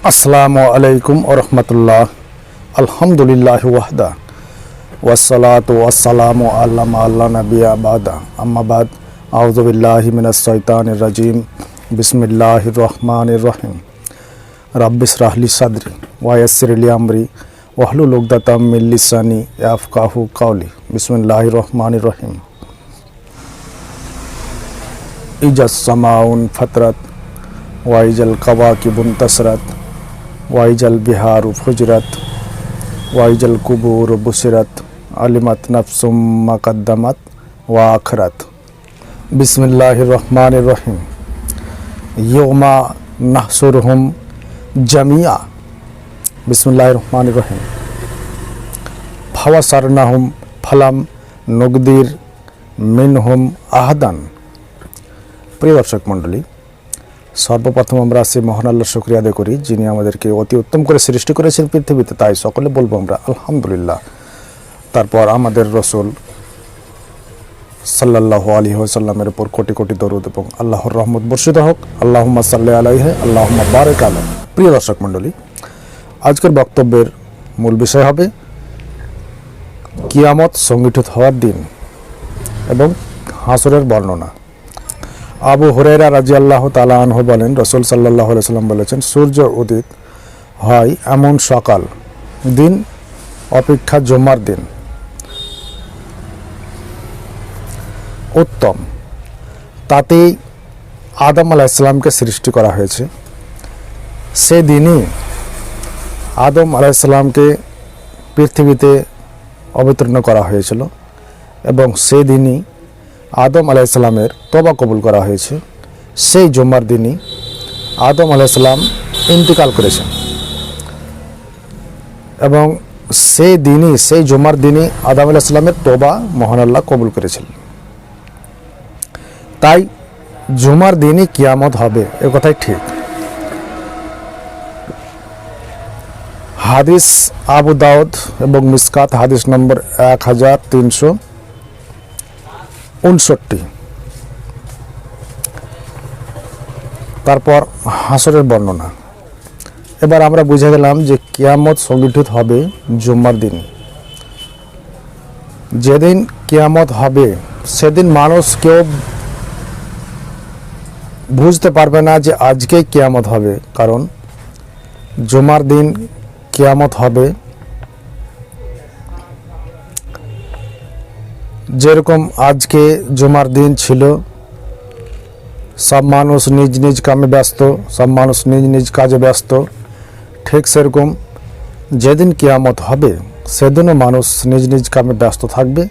আসসালামু আলাইকুম ওরহমতুল্লাহ আলহামদুলিল্লাহ ওয়াহদা ওয়াসালাত ওয়াসালামু আল্লামা আল্লাহ নবিয়া বাদা আম্মাবাদ আউজবিল্লাহ মিনাশাইতান রাজিম বিসমিল্লাহ রহমান রহিম রাব্বিস রাহলি সাদরি ওয়াসিরলি আমরি ওয়াহলুল উকদাতাম মিল্লিসানি ইয়াফকাহু কাউলি বিসমিল্লাহ রহমান রহিম ইজাস সামাউন ফতরত ওয়াইজাল কাওয়াকিবুন তসরত ওয়াইজাল বিহার ফুজরত ওয়াইজাল কুবুর বুসিরত আলিমাত নফসুম মাকদ্দামাত ওয়া আখরাত বিসমিল্লাহ রহমান রহিম ইয়মা নাহসুরহুম জামিয়া বিসমিল্লাহ রহমান রহিম ফাওয়াসারনাহুম ফালাম নগদির মিনহুম আহাদান প্রিয় দর্শক মণ্ডলী সর্বপ্রথম আমরা সে মহান আল্লাহ শুক্রিয়া আদায় করি, যিনি আমাদেরকে অতি উত্তম করে সৃষ্টি করেছেন পৃথিবীতে, তাই সকলে বলব আমরা, আলহামদুলিল্লাহ। তারপর আমাদের রসুল সাল্লাহ আলী সাল্লামের উপর কোটি কোটি দরুদ এবং আল্লাহর রহমত বর্ষিত হোক। আল্লাহ সাল্লাহ আলাইহে আল্লাহ বারেক আলম প্রিয় দর্শক মণ্ডলী, আজকের বক্তব্যের মূল বিষয় হবে কিয়ামত সংগঠিত হওয়ার দিন এবং হাসরের বর্ণনা। আবু হুরেরা রাজি আল্লাহ তালাহ বলেন, রসুল সাল্লাহ সাল্লাম বলেছেন, সূর্য উদিত হয় এমন সকাল, দিন অপেক্ষা জমার দিন। উত্তম। তাতেই আদম আলাইসাল্লামকে সৃষ্টি করা হয়েছে। সেদিনই আদম আলাইসাল্লামকে পৃথিবীতে অবতীর্ণ করা হয়েছিল এবং সেদিনই আদম আলাইসাল্লামের তবা কবুল করা হয়েছে। সেই জুম্মার দিনই আদম আলাইসাল্লাম ইন্তিকাল করেছেন। এবং সেই দিনই, সেই জুম্মার দিনই আদম আলাইসাল্লামের তোবা মহান আল্লাহ কবুল করেছিলেন তাই জুমার দিনই কিয়ামত হবে, এ কথাই ঠিক। হাদিস আবু দাউদ এবং মিসকাত, হাদিস নম্বর এক হাজার তিনশো উনষট্টি তারপর হাসরের বর্ণনা। এবার আমরা বুঝে গেলাম যে কিয়ামত সংগঠিত হবে জুম্মার দিন। যেদিন কিয়ামত হবে, সেদিন মানুষ কেউ বুঝতে পারবে না যে আজকে কিয়ামত হবে। কারণ জুমার দিন কিয়ামত হবে যেরকম আজকে জুমার দিন ছিল, সব মানুষ নিজ নিজ কামে ব্যস্ত, সব মানুষ নিজ নিজ কাজে ব্যস্ত, ঠিক সেরকম যেদিন কিয়ামত হবে, সেদিনও মানুষ নিজ নিজ কামে ব্যস্ত থাকবে।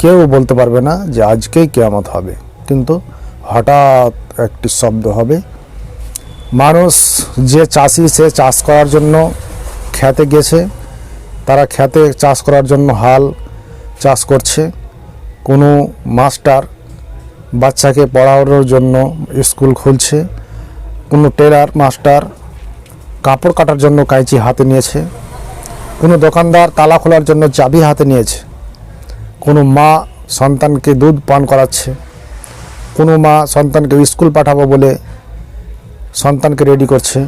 কেউ বলতে পারবে না যে আজকেই কেয়ামত হবে, কিন্তু হঠাৎ একটি শব্দ হবে। মানুষ যে চাষি, সে চাষ করার জন্য খেতে গেছে, তারা খেতে চাষ করার জন্য হাল চাষ করছে। কোনো মাস্টার বাচ্চাকে পড়ানোর জন্য স্কুল খুলছে, কোনো টেলার মাস্টার কাপড় কাটার জন্য কাঁচি হাতে নিয়েছে, কোনো দোকানদার তালা খোলার জন্য চাবি হাতে নিয়েছে, কোনো মা সন্তানকে দুধ পান করাচ্ছে, কোনো মা সন্তানকে স্কুল পাঠাবো বলে সন্তানকে রেডি করছে।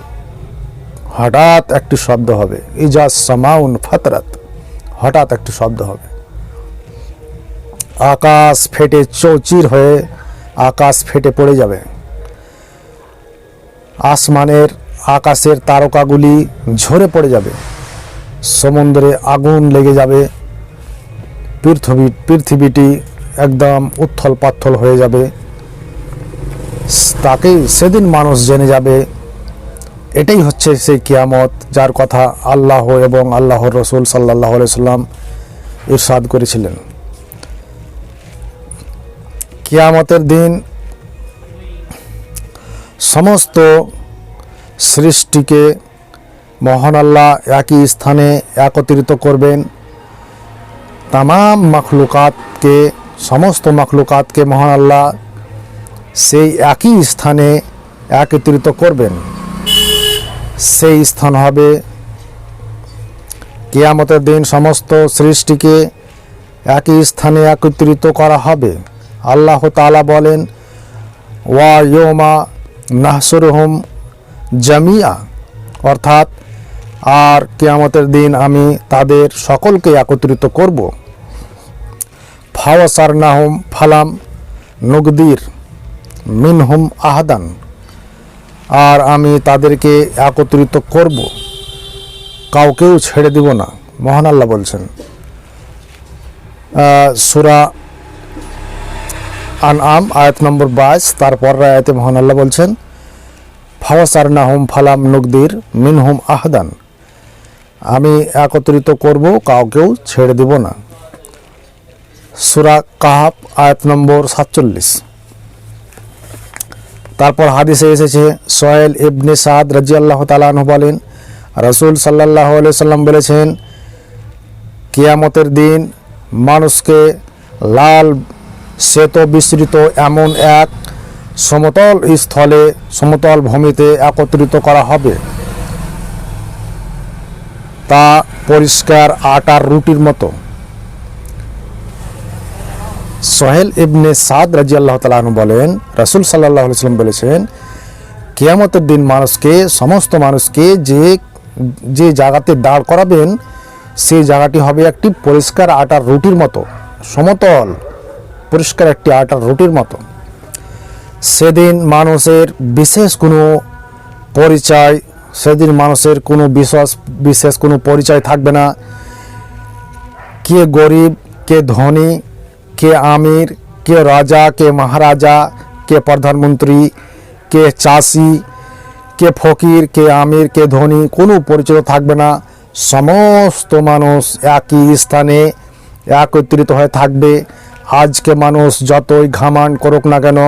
হঠাৎ একটি শব্দ হবে ইজাজ সামাউন ফাতরাত, হঠাৎ একটি শব্দ হবে। আকাশ ফেটে চৌচির হয়ে আকাশ ফেটে পড়ে যাবে। আসমানের আকাশের তারকাগুলি ঝরে পড়ে যাবে। সমুদ্রে আগুন লেগে যাবে। পৃথিবী পৃথিবীটি একদম উত্থল পাথল হয়ে যাবে। তাকেই সেদিন মানুষ জেনে যাবে। এটাই হচ্ছে সেই কিয়ামত যার কথা আল্লাহ এবং আল্লাহর রসুল সাল্লাহ সাল্লাম ইরশাদ করেছিলেন। কিয়ামতের দিন সমস্ত সৃষ্টিকে মহান আল্লাহ একই স্থানে একত্রিত করবেন। তাম মখলুকাতকে, সমস্ত মখলুকাতকে মহান আল্লাহ সেই একই স্থানে একত্রিত করবেন। সেই স্থান হবে কেয়ামতের দিন সমস্ত সৃষ্টিকে একই স্থানে একত্রিত করা হবে। আল্লাহ তালা বলেন, ওয়া ইয়োমা নাহসুরহুম জামিয়া। অর্থাৎ, আর কেয়ামতের দিন আমি তাদের সকলকে একত্রিত করব। ফাওয়াসার নাহম ফালাম নগদির মিনহুম আহাদান। আর আমি তাদেরকে একত্রিত করব। কাউকেও ছেড়ে দিব না। মহান আল্লাহ বলছেন। সুরা আন আম আয়াত নম্বর বাইশ, তারপর আয়াতে মহান আল্লাহ বলছেন ফাওয়াসার নাহুম ফালাম নগদির মিনহুম আহদান। আমি একত্রিত করব, কাউকেও ছেড়ে দিব না। সুরা কাহাব আয়াত নম্বর সাতচল্লিশ। তারপর হাদিসে এসেছে, সোহেল ইবনে সাদ রাজি আল্লাহ তালাহ বলেন, রসুল সাল্লাহ সাল্লাম বলেছেন, কিয়ামতের দিন মানুষকে লাল শ্বেত বিস্তৃত এমন এক সমতল স্থলে, সমতল ভূমিতে একত্রিত করা হবে। তা পরিষ্কার আটার রুটির মতো। সোহেল ইবনে সাদ রাজি আল্লাহ তালু বলেন, রসুল সাল্লাহ সাল্লাম বলেছেন, কেয়ামতের দিন মানুষকে, সমস্ত মানুষকে যে যে জায়গাতে দাঁড় করাবেন, সেই জায়গাটি হবে একটি পরিষ্কার আটার রুটির মতো, সমতল। পরিষ্কার একটি আটার রুটির মতো। সেদিন মানুষের বিশেষ কোনো পরিচয়, সেদিন মানুষের কোনো বিশেষ বিশেষ কোনো পরিচয় থাকবে না। কে গরিব, কে ধনী, কে আমির, কে রাজা, কে মহারাজা, কে প্রধানমন্ত্রী, কে চাষি, কে ফকির, কে আমির, কে ধনী, কোনো পরিচয় থাকবে না। সমস্ত মানুষ একই স্থানে একত্রিত হয়ে থাকবে। আজকে মানুষ যতই ঘামান করুক না কেন,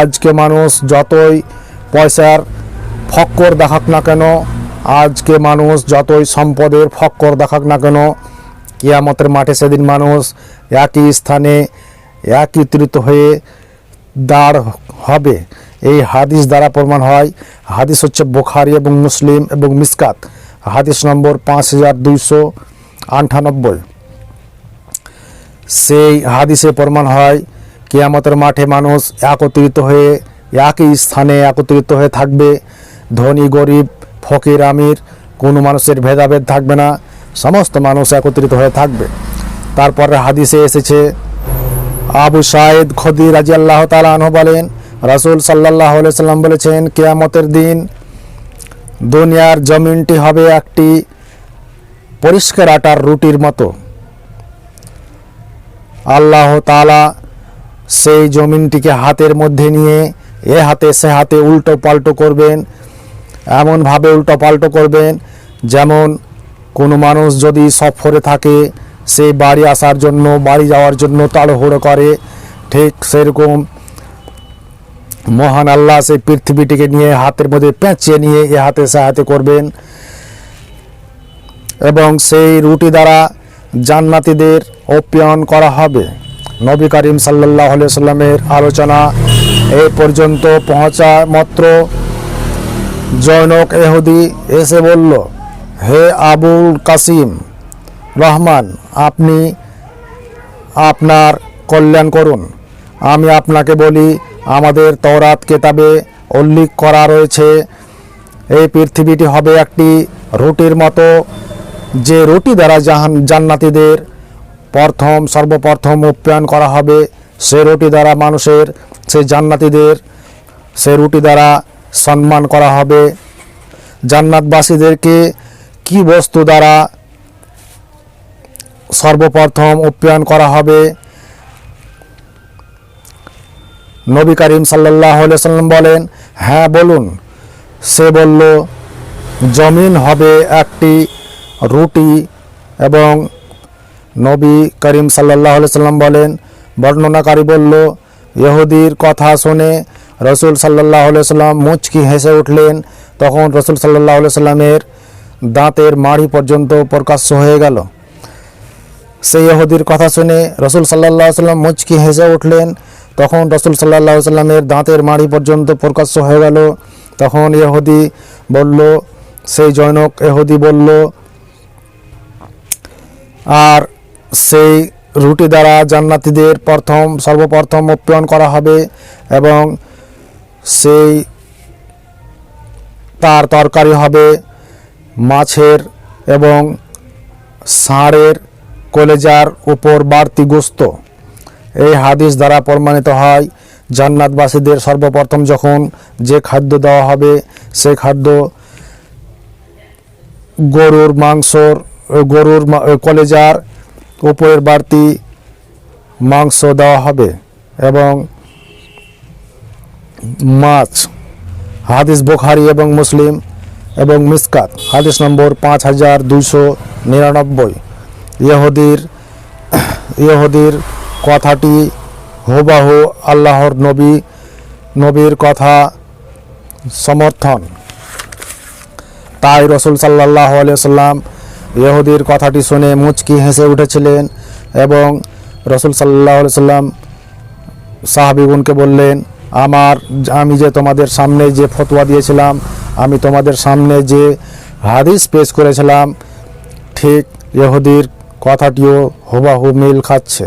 আজকে মানুষ যতই পয়সার ফক্কর দেখাক না কেন, আজকে মানুষ যতই সম্পদের ফক্কর দেখাক না কেন, কিয়ামতের মাঠে সেদিন মানুষ একই স্থানে একত্রিত হয়ে দাঁড় হবে। এই হাদিস দ্বারা প্রমাণ হয়, হাদিস হচ্ছে বোখারি এবং মুসলিম এবং মিসকাত। হাদিস নম্বর পাঁচ হাজার দুইশো আটানব্বই। সেই হাদিসে প্রমাণ হয়, কেয়ামতের মাঠে মানুষ একত্রিত হয়ে একই স্থানে একত্রিত হয়ে থাকবে। ধনী, গরিব, ফকির, আমির, কোনো মানুষের ভেদাভেদ থাকবে না, সমস্ত মানুষ একত্রিত হয়ে থাকবে। তারপরে হাদিসে এসেছে, আবু সাইদ খদি রাজি আল্লাহ তালাহ বলেন, রাসুল সাল্লাহ সাল্লাম বলেছেন, কেয়ামতের দিন দুনিয়ার জমিনটি হবে একটি পরিষ্কার আটার রুটির মতো। আল্লাহ তালা সেই জমিনটিকে হাতের মধ্যে নিয়ে এ হাতে সে হাতে উল্টো পাল্টো করবেন, এমনভাবে উল্টো পাল্টো করবেন, যেমন কোনো মানুষ যদি সফরে থাকে, সে বাড়ি আসার জন্য, বাড়ি যাওয়ার জন্য তাড়াহুড়ো করে, ঠিক সেরকম মহান আল্লাহ সেই পৃথিবীটিকে নিয়ে হাতের মধ্যে পেঁচিয়ে নিয়ে এ হাতে সে হাতে করবেন এবং সেই রুটি দ্বারা জান্নাতীদের অপ্যায়ন করা হবে। নবী করিম সাল্লাহ সাল্লামের আলোচনা এ পর্যন্ত পৌঁছা মাত্র। জৈনক এহুদি এসে বলল, হে আবুল কাসিম রহমান, আপনি আপনার কল্যাণ করুন। আমি আপনাকে বলি, আমাদের তওরাত কেতাবে উল্লেখ করা রয়েছে, এই পৃথিবীটি হবে একটি রুটির মতো যে রুটি দ্বারা জাহান জান্নাতীদের প্রথম, সর্বপ্রথম উপ্যায়ন করা হবে, সে রুটি দ্বারা মানুষের, সে জান্নাতীদের, সে রুটি দ্বারা সম্মান করা হবে। জান্নাতবাসীদেরকে কি বস্তু দ্বারা সর্বপ্রথম উপ্যায়ন করা হবে? নবী করিম সাল্লাহ সাল্লাম বলেন হ্যাঁ বলুন। সে বলল, জমিন হবে একটি রুটি এবং নবী করিম সাল্লাহ সাল্লাম বলেন, বর্ণনাকারী বলল, ইহুদির কথা শুনে রসুল সাল্লাহ সাল্লাম মুচকি হেসে উঠলেন। তখন রসুল সাল্লাহ সাল্লামের দাঁতের মাড়ি পর্যন্ত প্রকাশ্য হয়ে গেল। সেই ইহুদির কথা শুনে রসুল সাল্লাহ সাল্লাম মুচকি হেসে উঠলেন। তখন রসুল সাল্লাহ সাল্লামের দাঁতের মাড়ি পর্যন্ত প্রকাশ্য হয়ে গেল। তখন ইহুদি বলল, সেই জৈনক এহুদি বলল আর সেই রুটি দ্বারা জান্নাতীদের প্রথম, সর্বপ্রথম অপ্যায়ন করা হবে এবং সেই তার তরকারি হবে মাছের এবং ষাঁড়ের কলেজার উপর বাড়তি গোস্ত। এই হাদিস দ্বারা প্রমাণিত হয়, জান্নাতবাসীদের সর্বপ্রথম যখন যে খাদ্য দেওয়া হবে, সেই খাদ্য গরুর মাংসর গরুর কলেজার উপরের বাড়তি মাংস দেওয়া হবে এবং মাছ, হাদিস বুখারি এবং মুসলিম এবং মিসকাত। হাদিস নম্বর পাঁচ হাজার দুইশো নিরানব্বই। ইহুদির ইহুদির কথাটি হুবাহু আল্লাহর নবী, নবীর কথা সমর্থন। তাই রসুল সাল্লাহ আলিয়া সাল্লাম ইহুদির কথাটি শুনে মুচকি হেসে উঠেছিলেন এবং রসুল সাল্লাহ সাল্লাম সাহাবিগুনকে বললেন, আমার, আমি যে তোমাদের সামনে যে ফতোয়া দিয়েছিলাম, আমি তোমাদের সামনে যে হাদিস পেশ করেছিলাম, ঠিক ইহুদির কথাটিও হুবাহু মিল খাচ্ছে।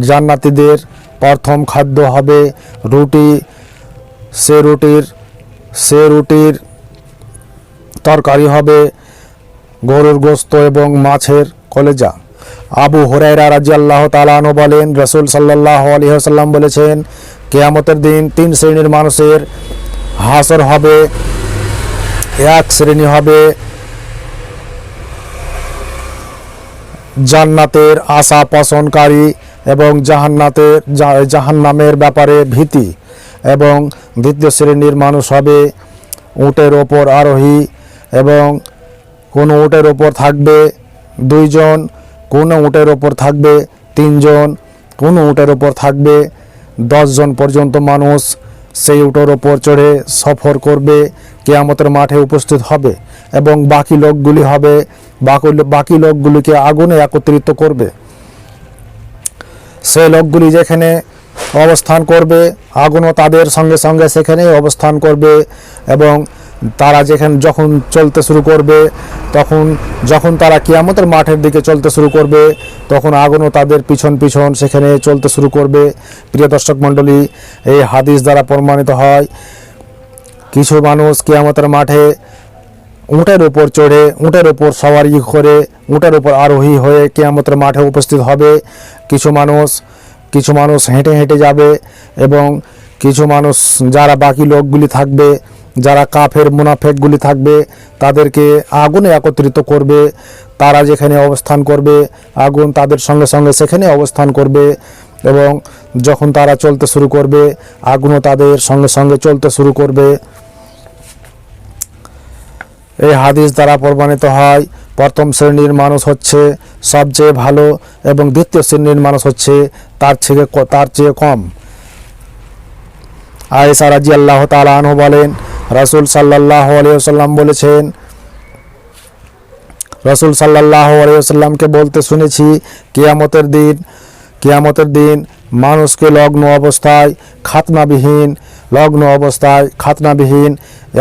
জান্নাতীদের প্রথম খাদ্য হবে রুটি। সে রুটির সে রুটির তরকারি হবে গরুর গোস্ত এবং মাছের কলেজা। আবু হুরাইরা রাজি আল্লাহ তালানো বলেন, রসুল সাল্লাহ আলহিহাসাল্লাম বলেছেন, কেয়ামতের দিন তিন শ্রেণির মানুষের হাসর হবে, এক শ্রেণি হবে জান্নাতের আশা পোষণকারী এবং জাহান্নাতের জাহান্নামের ব্যাপারে ভীতি এবং দ্বিতীয় শ্রেণির মানুষ হবে উটের ওপর আরোহী এবং কোনো উটের ওপর থাকবে দুইজন, কোনো উটের ওপর থাকবে তিনজন, কোনো উটের ওপর থাকবে দশজন পর্যন্ত মানুষ সেই উটের ওপর চড়ে সফর করবে, কেয়ামতের মাঠে উপস্থিত হবে এবং বাকি লোকগুলি হবে, বাকি লোকগুলিকে আগুনে একত্রিত করবে। সে লোকগুলি যেখানে অবস্থান করবে, আগুনও তাদের সঙ্গে সঙ্গে সেখানেই অবস্থান করবে এবং তারা যেখানে যখন চলতে শুরু করবে, তখন যখন তারা কিয়ামতের মাঠের দিকে চলতে শুরু করবে, তখন আগুনও তাদের পিছন পিছন সেখানে চলতে শুরু করবে। প্রিয় দর্শক মণ্ডলী, এই হাদিস দ্বারা প্রমাণিত হয়, কিছু মানুষ কিয়ামতের মাঠে উটের ওপর চড়ে, উটের উপর সওয়ারি করে, উটের ওপর আরোহী হয়ে কেয়ামতের মাঠে উপস্থিত হবে। কিছু মানুষ কিছু মানুষ হেঁটে হেঁটে যাবে এবং কিছু মানুষ, যারা বাকি লোকগুলি থাকবে যারা কাফের মুনাফেকগুলি থাকবে, তাদেরকে আগুনে একত্রিত করবে, তারা যেখানে অবস্থান করবে, আগুন তাদের সঙ্গে সঙ্গে সেখানে অবস্থান করবে এবং যখন তারা চলতে শুরু করবে, আগুনও তাদের সঙ্গে সঙ্গে চলতে শুরু করবে। এই হাদিস দ্বারা প্রমাণিত হয়, প্রথম শ্রেণির মানুষ হচ্ছে সবচেয়ে ভালো এবং দ্বিতীয় শ্রেণির মানুষ হচ্ছে তার থেকে তার চেয়ে কম। আয়েসা রাজি আল্লাহ তালু বলেন রাসুল সাল্লাহ আলিয়াল্লাম বলেছেন, রসুল সাল্লাহ আলিয়াল্লামকে বলতে শুনেছি, কিয়ামতের দিন কিয়ামতের দিন মানুষকে লগ্ন অবস্থায় খাতনাবিহীন, লগ্ন অবস্থায় খাতনাবিহীন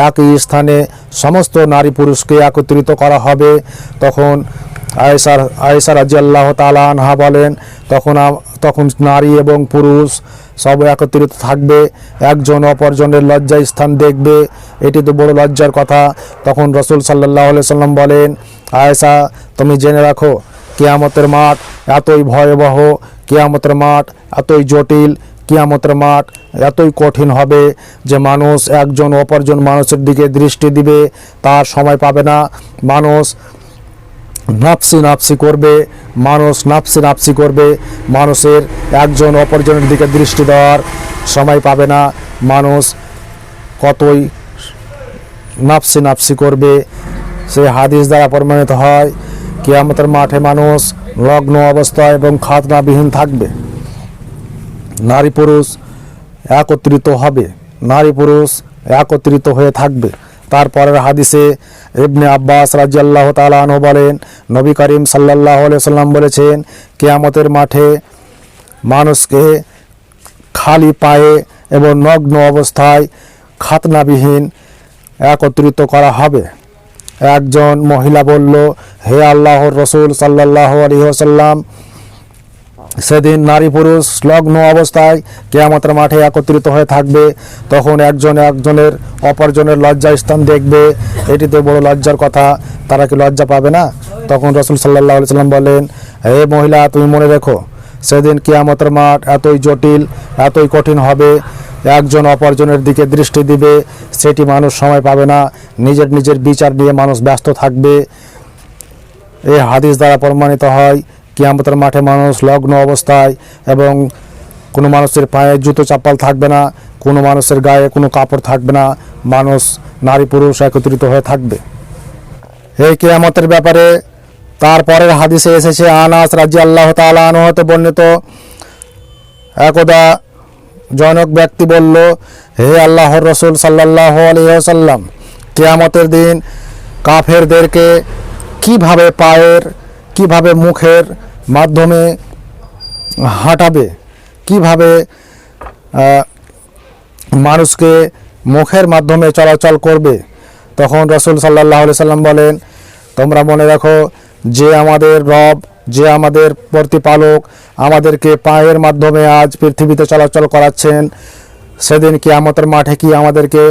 একই স্থানে সমস্ত নারী পুরুষকে একত্রিত করা হবে। তখন আয়েসার আয়েসা রাজি আল্লাহ তালানহা বলেন, তখন তখন নারী এবং পুরুষ সব একত্রিত থাকবে, একজন অপরজনের লজ্জা স্থান দেখবে, এটি তো বড় লজ্জার কথা। তখন রসুল সাল্লাহ সাল্লাম বলেন আয়েসা তুমি জেনে রাখো, কেয়ামতের মাঠ এতই ভয়াবহ, কেয়ামতের মাঠ এতই জটিল, কিয়ামতের মাঠ এতই কঠিন হবে যে মানুষ একজন অপরজন মানুষের দিকে দৃষ্টি দিবে, তার সময় পাবে না। মানুষ নাপসি নাপসি করবে, মানুষ নাপসি নাপসি করবে, মানুষের একজন অপরজনের দিকে দৃষ্টি দেওয়ার সময় পাবে না, মানুষ কতই নাপসি নাপসি করবে, সে হাদিস দ্বারা প্রমাণিত হয়, কিয়ামতের মাঠে মানুষ লগ্ন অবস্থায় এবং খাতনাবিহীন থাকবে। নারী পুরুষ একত্রিত হবে, নারী পুরুষ একত্রিত হয়ে থাকবে। তারপরের হাদিসে ইবনে আব্বাস রাজিয়াল্লাহ তালাহ বলেন, নবী করিম সাল্লাহ সাল্লাম বলেছেন, কেয়ামতের মাঠে মানুষকে খালি পায়ে এবং নগ্ন অবস্থায় খাতনাবিহীন একত্রিত করা হবে। একজন মহিলা বলল, হে আল্লাহর রসুল সাল্লাহ আলহিহাসাল্লাম সেদিন নারী পুরুষ লগ্ন অবস্থায় কেয়ামতের মাঠে একত্রিত হয়ে থাকবে। তখন একজন একজনের, অপরজনের লজ্জা স্থান দেখবে। এটিতে বড় লজ্জার কথা। তারা কি লজ্জা পাবে না? তখন রসুল সাল্লাহ সাল্লাম বলেন, হে মহিলা, তুমি মনে রেখো, সেদিন কেয়ামতের মাঠ এতই জটিল, এতই কঠিন হবে। একজন অপরজনের দিকে দৃষ্টি দিবে, সেটি মানুষ সময় পাবে না। নিজের নিজের বিচার নিয়ে মানুষ ব্যস্ত থাকবে। এই হাদিস দ্বারা প্রমাণিত হয় কিয়ামতের মাঠে মানুষ লগ্ন অবস্থায় এবং কোনো মানুষের পায়ে জুতো চাপ্পাল থাকবে না, কোনো মানুষের গায়ে কোনো কাপড় থাকবে না, মানুষ নারী পুরুষ একত্রিত হয়ে থাকবে। এই কেয়ামতের ব্যাপারে তারপরের হাদিসে এসেছে, আনাস রাজি আল্লাহ তালা হতে বর্ণিত, একদা জনক ব্যক্তি বলল, হে আল্লাহর রসুল সাল্লাহ আলহিহাসাল্লাম কেয়ামতের দিন কাফেরদেরকে কীভাবে পায়ের, কীভাবে মুখের মাধ্যমে হাঁটাবে, কীভাবে মানুষকে মুখের মাধ্যমে চলাচল করবে? তখন রসুল সাল্লাহ সাল্লাম বলেন, তোমরা মনে রাখো, যে আমাদের রব, যে আমাদের প্রতিপালক আমাদেরকে পায়ের মাধ্যমে আজ পৃথিবীতে চলাচল করাচ্ছেন, সেদিন কি আমাদের মাঠে কি আমাদেরকে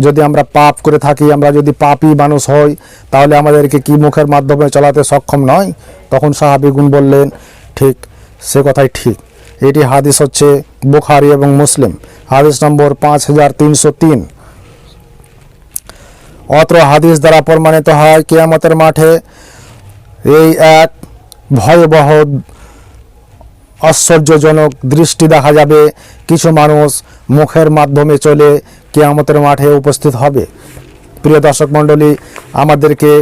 যদি আমরা পাপ করে থাকি, আমরা যদি পাপী মানুষ হই, তাহলে আমাদেরকে কি মুখের মাধ্যমে চলাতে সক্ষম নয়? তখন সাহাবিগুন বললেন, ঠিক, সে কথাই ঠিক। এটি হাদিস হচ্ছে বুখারি এবং মুসলিম। হাদিস নম্বর পাঁচ হাজার তিনশো তিন। অত্র হাদিস দ্বারা প্রমাণিত হয়, কেয়ামতের মাঠে এই এক ভয়াবহ, আশ্চর্যজনক দৃষ্টি দেখা যাবে। কিছু মানুষ মুখের মাধ্যমে চলে কেয়ামতের মাঠে উপস্থিত হবে। প্রিয় দর্শক মণ্ডলী, আমাদেরকে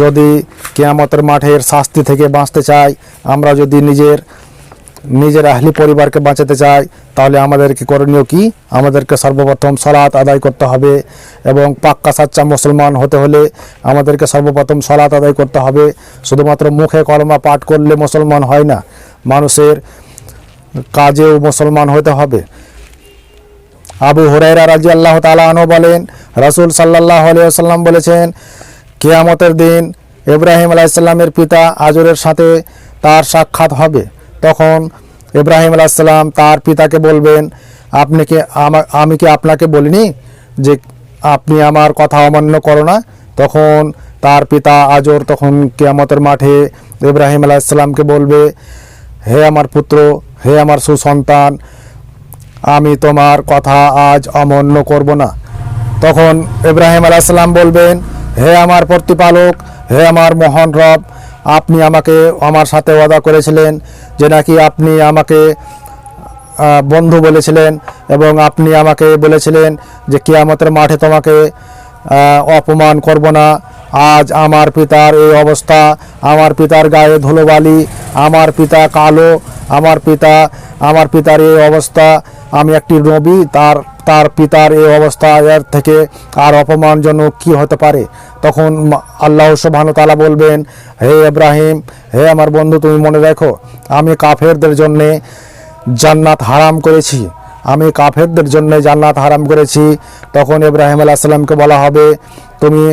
যদি কেয়ামতের মাঠের শাস্তি থেকে বাঁচতে চাই আমরা যদি নিজের নিজের আহলি পরিবারকে বাঁচাতে চাই, তাহলে আমাদেরকে করণীয় কি? আমাদেরকে সর্বপ্রথম সলাৎ আদায় করতে হবে এবং পাক্কা সাচ্চা মুসলমান হতে হলে আমাদেরকে সর্বপ্রথম সলাৎ আদায় করতে হবে। শুধুমাত্র মুখে কলমা পাঠ করলে মুসলমান হয় না, মানুষের কাজেও মুসলমান হতে হবে। আবু হুরাইরা রাজি আল্লাহ তালানো বলেন, রাসুল সাল্লাহ আলিয়াল্লাম বলেছেন, কেয়ামতের দিন ইব্রাহিম আলাইসাল্লামের পিতা আজরের সাথে তার সাক্ষাৎ হবে। তখন ইব্রাহিম আলাইসাল্লাম তার পিতাকে বলবেন, আপনি কি আমা- আমি কি আপনাকে বলিনি যে আপনি আমার কথা অমান্য করো না? তখন তার পিতা আজর তখন কেয়ামতের মাঠে ইব্রাহিম আলাইসাল্লামকে বলবে, হে আমার পুত্র, হে আমার সুসন্তান আমি তোমার কথা আজ অমান্য করব না। তখন ইব্রাহিম আলাইসাল্লাম বলবেন, হে আমার প্রতিপালক, হে আমার মহান রব, আপনি আমাকে আমার সাথে ওয়াদা করেছিলেন যে নাকি আপনি আমাকে বন্ধু বলেছিলেন এবং আপনি আমাকে বলেছিলেন যে কিয়ামতের মাঠে তোমাকে অপমান করব না। আজ আমার পিতার এই অবস্থা, আমার পিতার গায়ে ধুলোবালি, আমার পিতা কালো, আমার পিতা, আমার পিতার এই অবস্থা আমি একটি নবী, তার তার পিতার এই অবস্থা এর থেকে আর অপমানজনক কি হতে পারে? তখন আল্লাহ সুবহানাহু তাআলা বলবেন, হে ইব্রাহিম, হে আমার বন্ধু, তুমি মনে রাখো, আমি কাফেরদের জন্যে জান্নাত হারাম করেছি। আমি কাফেরদের জন্য জান্নাত হারাম করেছি। তখন ইব্রাহিম আলাইহিস সালামকে বলা হবে, তুমি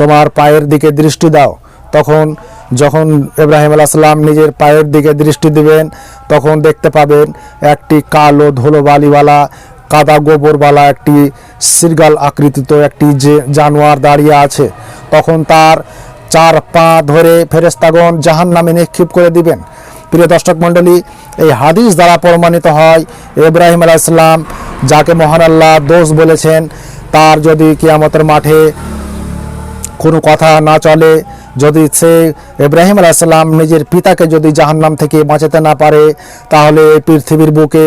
তোমার পায়ের দিকে দৃষ্টি দাও। তখন যখন ইব্রাহিম আলাইসাল্লাম নিজের পায়ের দিকে দৃষ্টি দিবেন, তখন দেখতে পাবেন একটি কালো ধুলো বালিওয়ালা, কাদা গোবরওয়ালা একটি সিরগাল আকৃতিত একটি যে জানোয়ার দাঁড়িয়ে আছে। তখন তার চার পা ধরে ফেরেস্তাগণ জাহান নামে নিক্ষেপ করে দিবেন। প্রিয় দর্শক মণ্ডলী, এই হাদিস দ্বারা প্রমাণিত হয়, ইব্রাহিম আলাইসাল্লাম যাকে মহান আল্লাহ দোষ বলেছেন, তার যদি কিয়ামতের মাঠে কোনো কথা না চলে যদি সে ইব্রাহিম আলাইসাল্লাম নিজের পিতাকে যদি জাহান্নাম থেকে বাঁচাতে না পারে, তাহলে পৃথিবীর বুকে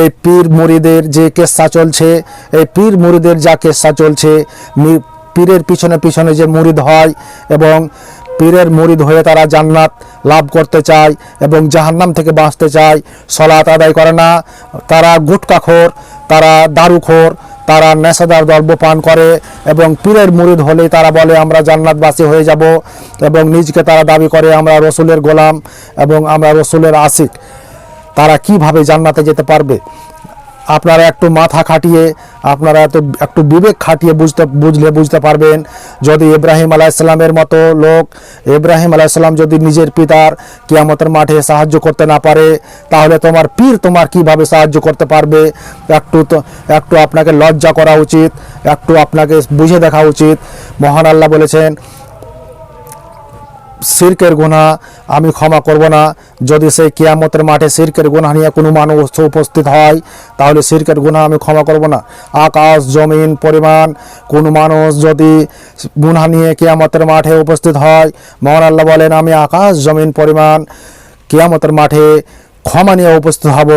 এই পীর মুরিদের যে কেসা চলছে, এই পীর মুরিদের যা কেসা চলছে পীরের পিছনে পিছনে যে মুরিদ হয় এবং পীরের মুরিদ হয়ে তারা জান্নাত লাভ করতে চায় এবং জাহান্নাম থেকে বাঁচতে চায় সলাত আদায় করে না। তারা গুটকাখোর, তারা দারুখোর তারা নেশাদার দ্রব্য পান করে এবং পীরের মুরিদ হলেই তারা বলে, আমরা জান্নাতবাসী হয়ে যাব এবং নিজকে তারা দাবি করে, আমরা রসুলের গোলাম এবং আমরা রসুলের আশিক তারা কীভাবে জান্নাতে যেতে পারবে? আপনারা একটু মাথা খাটিয়ে, আপনারা তো একটু বিবেক খাটিয়ে বুঝতে, বুঝলে বুঝতে পারবেন, যদি ইব্রাহিম আলাইসাল্লামের মতো লোক, ইব্রাহিম আলাইসাল্লাম যদি নিজের পিতার কিয়ামতের মাঠে সাহায্য করতে না পারে, তাহলে তোমার পীর তোমার কীভাবে সাহায্য করতে পারবে? একটু তো, একটু আপনাকে লজ্জা করা উচিত, একটু আপনাকে বুঝে দেখা উচিত। মহান আল্লাহ বলেছেন সিরকের গুণা, আমি ক্ষমা করব না। যদি সেই কিয়ামতের মাঠে সিরকের গুণা নিয়ে কোনো মানুষ উপস্থিত হয়, তাহলে সিরকের গুণা আমি ক্ষমা করব না। আকাশ, জমিন, পরিমাণ, কোনো মানুষ যদি গুণা নিয়ে কিয়ামতের মাঠে উপস্থিত হয়, মহান আল্লাহ বলেন, আমি আকাশ, জমিন, পরিমাণ কিয়ামতের মাঠে ক্ষমা নিয়ে উপস্থিত হব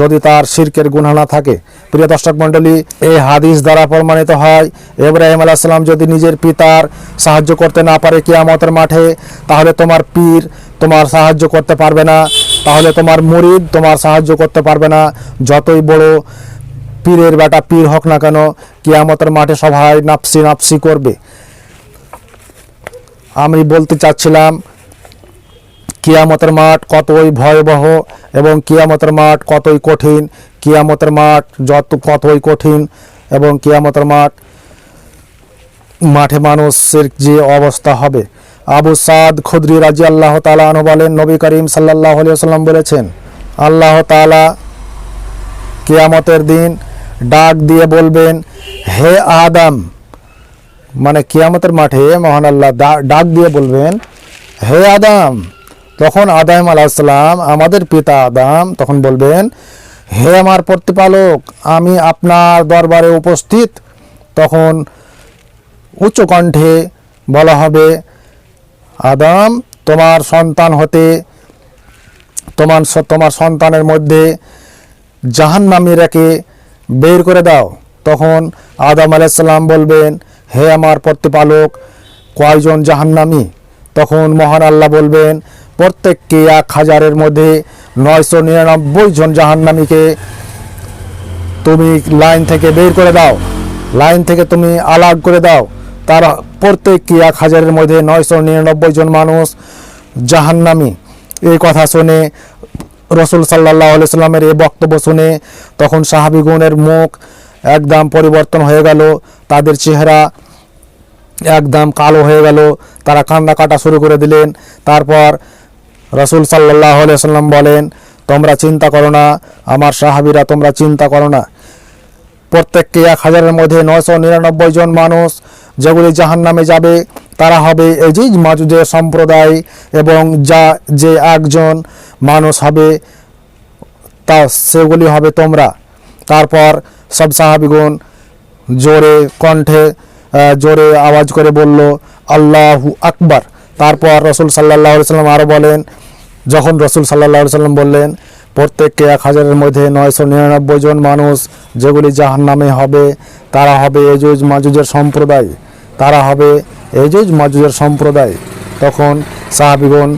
যদি তার শিরকের গুণা না থাকে। প্রিয় দর্শক মণ্ডলী, এই হাদিস দ্বারা প্রমাণিত হয়, ইব্রাহিম আলাইসাল্লাম যদি নিজের পিতার সাহায্য করতে না পারে কিয়ামতের মাঠে, তাহলে তোমার পীর তোমার সাহায্য করতে পারবে না। তাহলে তোমার মুরিদ তোমার সাহায্য করতে পারবে না। যতই বড় পীরের বেটা পীর হোক না কেন, কিয়ামতের মাঠে সবাই নাপসি নাপসি করবে। আমি বলতে চাচ্ছিলাম কিয়ামতের মাঠ কতই ভয়াবহ এবং কিয়ামতের মাঠ কতই কঠিন, কিয়ামতের মাঠ যত কতই কঠিন এবং কিয়ামতের মাঠ মাঠে মানুষের যে অবস্থা হবে। আবু সাদ খুদ্রি রাজি আল্লাহ তালাহ বলেন, নবী করিম সাল্লাহ সাল্লাম বলেছেন, আল্লাহ তালা কিয়ামতের দিন ডাক দিয়ে বলবেন, হে আদম মানে কিয়ামতের মাঠে মহান আল্লাহ ডাক দিয়ে বলবেন, হে আদম তখন আদাম আলাহিসাল্লাম আমাদের পিতা আদাম তখন বলবেন, হে আমার প্রতিপালক, আমি আপনার দরবারে উপস্থিত। তখন উচ্চ কণ্ঠে বলা হবে, আদাম, তোমার সন্তান হতে, তোমার তোমার সন্তানের মধ্যে জাহান্নামীরাকে বের করে দাও। তখন আদম আলাইসাল্লাম বলবেন, হে আমার প্রতিপালক, কয়জন জাহান্নামি? তখন মহান আল্লাহ বলবেন প্রত্যেককে এক হাজারের মধ্যে নয়শো নিরানব্বই জন জাহান্নামীকে তুমি লাইন থেকে বের করে দাও। লাইন থেকে তুমি আলাগ করে দাও। তারা প্রত্যেককে এক হাজারের মধ্যে নয়শো নিরানব্বই জন মানুষ জাহান্নামী। এই কথা শুনে রসুল সাল্লাহ সাল্লামের এই বক্তব্য শুনে তখন সাহাবিগুণের মুখ একদম পরিবর্তন হয়ে গেল। তাদের চেহারা একদম কালো হয়ে গেল। তারা কান্না কাটা শুরু করে দিলেন। তারপর রসুল সাল্লাহ সাল্লাম বলেন, তোমরা চিন্তা করো না, আমার সাহাবিরা তোমরা চিন্তা করো না। প্রত্যেককে এক হাজারের মধ্যে নয়শো নিরানব্বই জন মানুষ যেগুলি জাহান নামে যাবে, তারা হবে এজিজ মাজুদের সম্প্রদায় এবং যা যে একজন মানুষ হবে, তা সেগুলি হবে তোমরা। তারপর সব সাহাবিগুন জোরে কণ্ঠে জোরে আওয়াজ করে বলল, আল্লাহু আকবার। তারপর রসুল সাল্লাহ সাল্লাম আরও বলেন, যখন রসুল সাল্লাহ সাল্লাম বললেন, প্রত্যেককে এক হাজারের মধ্যে নয়শো নিরানব্বই জন মানুষ, যেগুলি জাহান নামে হবে, তারা হবে এজুজ মাজুজের সম্প্রদায়, তারা হবে এজুজ মাজুজের সম্প্রদায়। তখন সাহাবিগণ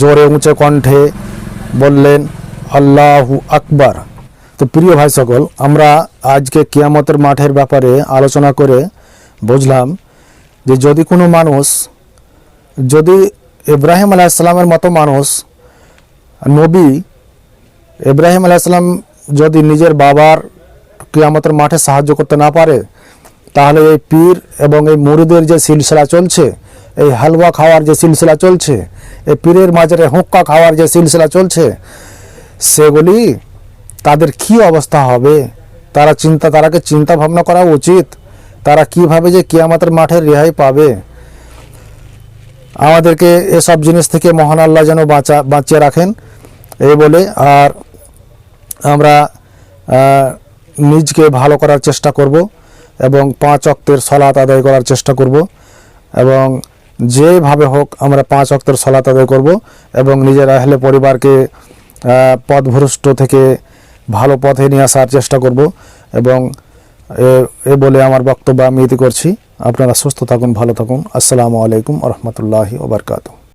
জোরে উঁচে কণ্ঠে বললেন, আল্লাহু আকবার। তো প্রিয় ভাই সকল, আমরা আজকে কিয়ামতের মাঠের ব্যাপারে আলোচনা করে বুঝলাম যে যদি কোনো মানুষ যদি ইব্রাহিম আলাইসাল্লামের মতো মানুষ, নবী ইব্রাহিম আলাইসাল্লাম যদি নিজের বাবার কিয়ামতের মাঠে সাহায্য করতে না পারে, তাহলে এই পীর এবং এই মুরিদের যে সিলসিলা চলছে, এই হালুয়া খাওয়ার যে সিলসিলা চলছে, এই পীরের মাঝে হুক্কা খাওয়ার যে সিলসিলা চলছে, সেগুলি তাদের কি অবস্থা হবে? তারা চিন্তা, তারাকে চিন্তা ভাবনা করা উচিত। তারা কীভাবে যে কিয়ামতের মাঠে রেহাই পাবে? আমাদেরকে এসব জিনিস থেকে মহান আল্লাহ যেন বাঁচা, বাঁচিয়ে রাখেন। এই বলে আর আমরা নিজকে ভালো করার চেষ্টা করব এবং পাঁচ অক্তের সলাত আদায় করার চেষ্টা করব এবং যেভাবে হোক আমরা পাঁচ অক্তের সলাত আদায় করব এবং নিজের আহলে পরিবারকে পথভ্রষ্ট থেকে ভালো পথে নিয়ে আসার চেষ্টা করব এবং এ বলে আমার বক্তব্য আমি ইতি করছি। আপনারা সুস্থ থাকুন, ভালো থাকুন। আসসালামু আলাইকুম রহমতুল্লাহি ওবরকাতু